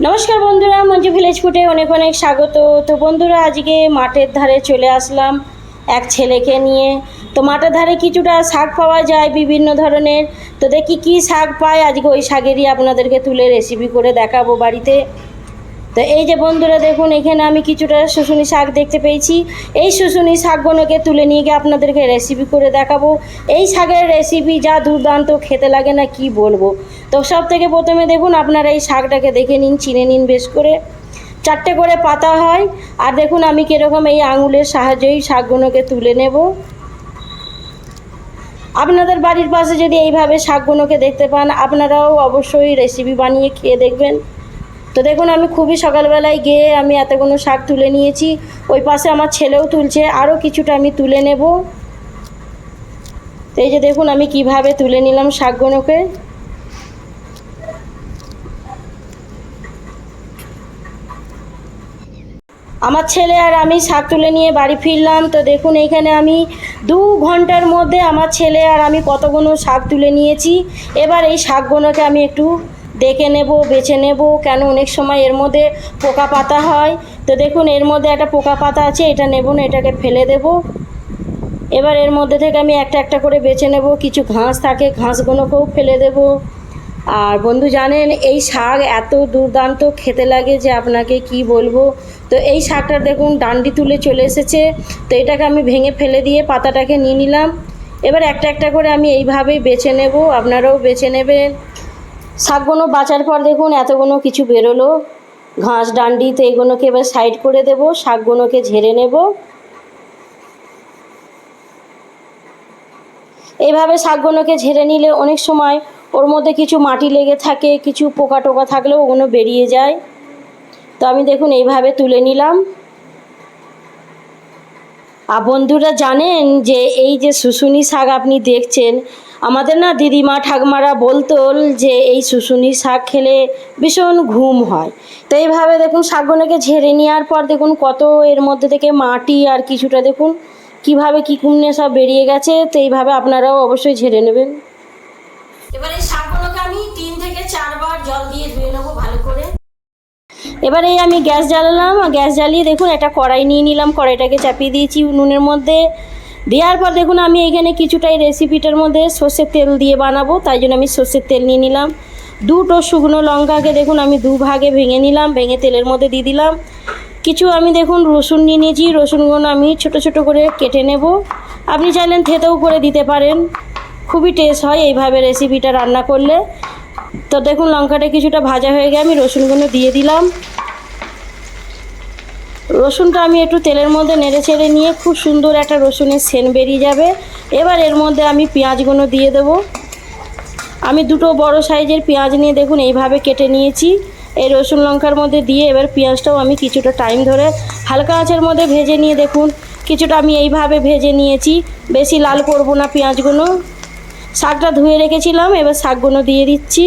নমস্কার বন্ধুরা, মঞ্জু ভিলেজ ফুটে অনেক অনেক স্বাগত। তো বন্ধুরা, আজকে মাঠের ধারে চলে আসলাম এক ছেলেকে নিয়ে। তো মাঠের ধারে কিছুটা শাক পাওয়া যায় বিভিন্ন ধরনের। তো দেখি কি শাক পায়? আজকে ওই শাকেরই আপনাদেরকে তুলে রেসিপি করে দেখাবো বাড়িতে। তো এই যে বন্ধুরা দেখুন, এখানে আমি কিছুটা শুশুনি শাক দেখতে পেয়েছি। এই শুশুনি শাকগুলোকে তুলে নিয়ে গিয়ে আপনাদেরকে রেসিপি করে দেখাবো। এই শাকের রেসিপি যা দুর্দান্ত, খেতে লাগে না কি বলব? তো সব থেকে প্রথমে দেখুন, আপনারা এই শাকটাকে দেখে নিন, চিনে নিন বেশ করে। চারটে করে পাতা হয়। আর দেখুন, আমি কীরকম এই আঙুলের সাহায্যেই শাকগুলোকে তুলে নেব। আপনাদের বাড়ির পাশে যদি এইভাবে শাকগুলোকে দেখতে পান, আপনারাও অবশ্যই রেসিপি বানিয়ে খেয়ে দেখবেন। তো দেখুন, আমি খুবই সকালবেলায় গিয়ে আমি এতগুলো শাক তুলে নিয়েছি। ওই পাশে আমার ছেলেও তুলছে, আরও কিছুটা আমি তুলে নেব। তো এই যে দেখুন, আমি কীভাবে তুলে নিলাম শাকগুলোকে। আমার ছেলে আর আমি শাক তুলে নিয়ে বাড়ি ফিরলাম। তো দেখুন, এখানে আমি দু ঘণ্টার মধ্যে আমার ছেলে আর আমি কতগুলো শাক তুলে নিয়েছি। এবার এই শাকগুলোকে আমি একটু দেখে নেব, বেছে নেব। কেন অনেক সময় এর মধ্যে পোকা পাতা হয়? তো দেখুন, এর মধ্যে একটা পোকা পাতা আছে, এটা নেব না, এটাকে ফেলে দেব। এবার এর মধ্যে থেকে আমি একটা একটা করে বেছে নেব। কিছু ঘাস থাকে, ঘাসগুলোকেও ফেলে দেব। আর বন্ধু, জানেন, এই শাক এত দুর্দান্ত খেতে লাগে যে আপনাকে কি বলব? তো এই শাকটা দেখুন, ডান্ডি তুলে চলে এসেছে। তো এটাকে আমি ভেঙে ফেলে দিয়ে পাতাটাকে নিয়ে নিলাম। এবার একটা একটা করে আমি এইভাবেই বেছে নেব। আপনারাও বেছে নেবেন। শাকগুলো বাঁচার পর দেখুন এতগুলো কিছু বেরোলো। ঘাস ডান্ডি তো এগুলোকে এবার সাইড করে দেব, শাকগুলোকে ঝেড়ে নেব। এইভাবে শাকগুলোকে ঝেড়ে নিলে অনেক সময় ওর মধ্যে কিছু মাটি লেগে থাকে, কিছু পোকা টোকা থাকলেও ওগুলো বেরিয়ে যায়। তো আমি দেখুন এইভাবে তুলে নিলাম। আর বন্ধুরা জানেন যে এই যে শুশুনি শাক আপনি দেখছেন আমাদের না দিদিমা ঠাকমারা বলতো যে এই শুশুনি শাক খেলে ভীষণ ঘুম হয়। তো এইভাবে দেখুন শাকগুলোকে ঝেড়ে নেওয়ার পর দেখুন কত এর মধ্যে থেকে মাটি আর কিছুটা দেখুন কীভাবে কি কুমনে সব বেরিয়ে গেছে তো এইভাবে আপনারাও অবশ্যই ঝেড়ে নেবেন। এবার এই শাকগুলোকে আমি তিন থেকে চারবার জল দিয়ে ধুয়ে নেব ভালো করে। এবারে আমি গ্যাস জ্বালালাম গ্যাস জ্বালিয়ে দেখুন একটা কড়াই নিয়ে নিলাম কড়াইটাকে চাপিয়ে দিয়েছি নুনের মধ্যে। দেওয়ার পর দেখুন আমি এখানে কিছুটা এই রেসিপিটার মধ্যে সর্ষের তেল দিয়ে বানাবো, তাই জন্য আমি সর্ষের তেল নিয়ে নিলাম। দুটো শুকনো লঙ্কাকে দেখুন আমি দু ভাগে ভেঙে নিলাম, ভেঙে তেলের মধ্যে দিয়ে দিলাম। কিছু আমি দেখুন রসুন নিয়ে নিয়েছি, রসুনগুলো আমি ছোট ছোট করে কেটে নেব। আপনি চাইলেন থেতেও করে দিতে পারেন, খুবই টেস্ট হয় এইভাবে রেসিপিটা রান্না করলে। তো দেখুন লঙ্কাটা কিছুটা ভাজা হয়ে গিয়ে আমি রসুনগুলো দিয়ে দিলাম। রসুনটা আমি একটু তেলের মধ্যে নেড়ে চেড়ে নিয়ে খুব সুন্দর একটা রসুনের সেন বেরিয়ে যাবে। এবার এর মধ্যে আমি পেঁয়াজগুলো দিয়ে দেব। আমি দুটো বড় সাইজের পেঁয়াজ নিয়ে দেখুন এইভাবে কেটে নিয়েছি। এই রসুন লঙ্কার মধ্যে দিয়ে এবার পেঁয়াজটাও আমি কিছুটা টাইম ধরে হালকা আঁচের মধ্যে ভেজে নিয়ে দেখুন। কিছুটা আমি এইভাবে ভেজে নিয়েছি। বেশি লাল করব না পেঁয়াজগুলো। শাকটা ধুয়ে রেখেছিলাম, এবার শাকগুলো দিয়ে দিচ্ছি।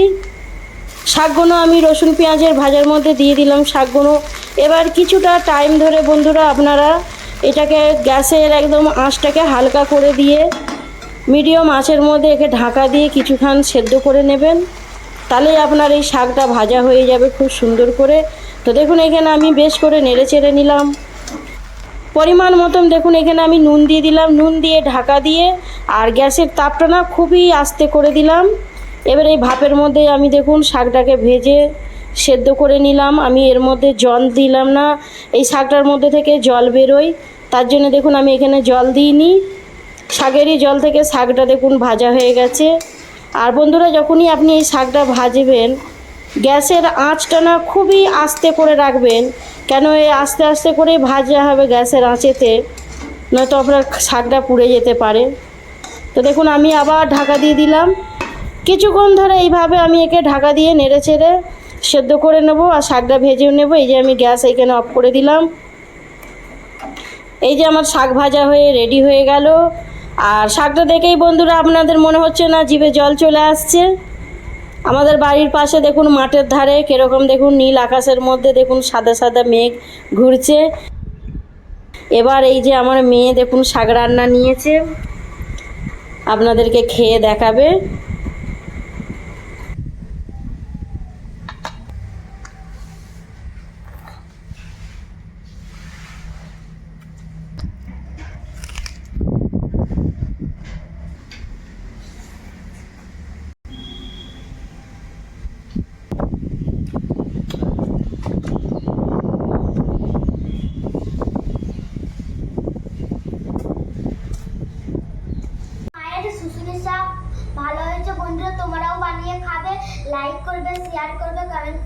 শাকগুলো আমি রসুন পেঁয়াজের ভাজার মধ্যে দিয়ে দিলাম শাকগুলো। এবার কিছুটা টাইম ধরে বন্ধুরা আপনারা এটাকে গ্যাসের একদম আঁচটাকে হালকা করে দিয়ে মিডিয়াম আঁচের মধ্যে একে ঢাকা দিয়ে কিছুক্ষণ সেদ্ধ করে নেবেন। তাহলেই আপনার এই শাকটা ভাজা হয়ে যাবে খুব সুন্দর করে। তো দেখুন, এখানে আমি বেশ করে নেড়ে চেড়ে নিলাম। পরিমাণ মতন দেখুন, এখানে আমি নুন দিয়ে দিলাম। নুন দিয়ে ঢাকা দিয়ে আর গ্যাসের তাপটা না খুবই আস্তে করে দিলাম। এবার এই ভাপের মধ্যে আমি দেখুন শাকটাকে ভেজে সেদ্ধ করে নিলাম। আমি এর মধ্যে জল দিলাম না। এই শাকটার মধ্যে থেকে জল বেরোয়। তার জন্য দেখুন আমি এখানে জল দিইনি। শাকেরই জল থেকে শাকটা দেখুন ভাজা হয়ে গেছে। আর বন্ধুরা, যখনই আপনি এই শাকটা ভাজবেন, গ্যাসের আঁচটা না খুবই আস্তে করে রাখবেন। কেন এই আস্তে আস্তে করে ভাজা হবে গ্যাসের আঁচেতে? নয়তো আপনার শাকটা পুড়ে যেতে পারে। তো দেখুন, আমি আবার ঢাকা দিয়ে দিলাম। কিছুক্ষণ ধরে এইভাবে আমি একে ঢাকা দিয়ে নেড়ে চেড়ে সেদ্ধ করে নেব আর শাকটা ভেজেও নেব। এই যে আমি গ্যাস এইখানে অফ করে দিলাম। এই যে আমার শাক ভাজা হয়ে রেডি হয়ে গেল। আর শাকটা দেখেই বন্ধুরা আপনাদের মনে হচ্ছে না জিভে জল চলে আসছে? আমাদের বাড়ির পাশে দেখুন মাঠের ধারে কীরকম দেখুন নীল আকাশের মধ্যে দেখুন সাদা সাদা মেঘ ঘুরছে। এবার এই যে আমার মেয়ে দেখুন শাক রান্না নিয়েছে। আপনাদেরকে খেয়ে দেখাবে। লাইক করবে শেয়ার করবে কমেন্ট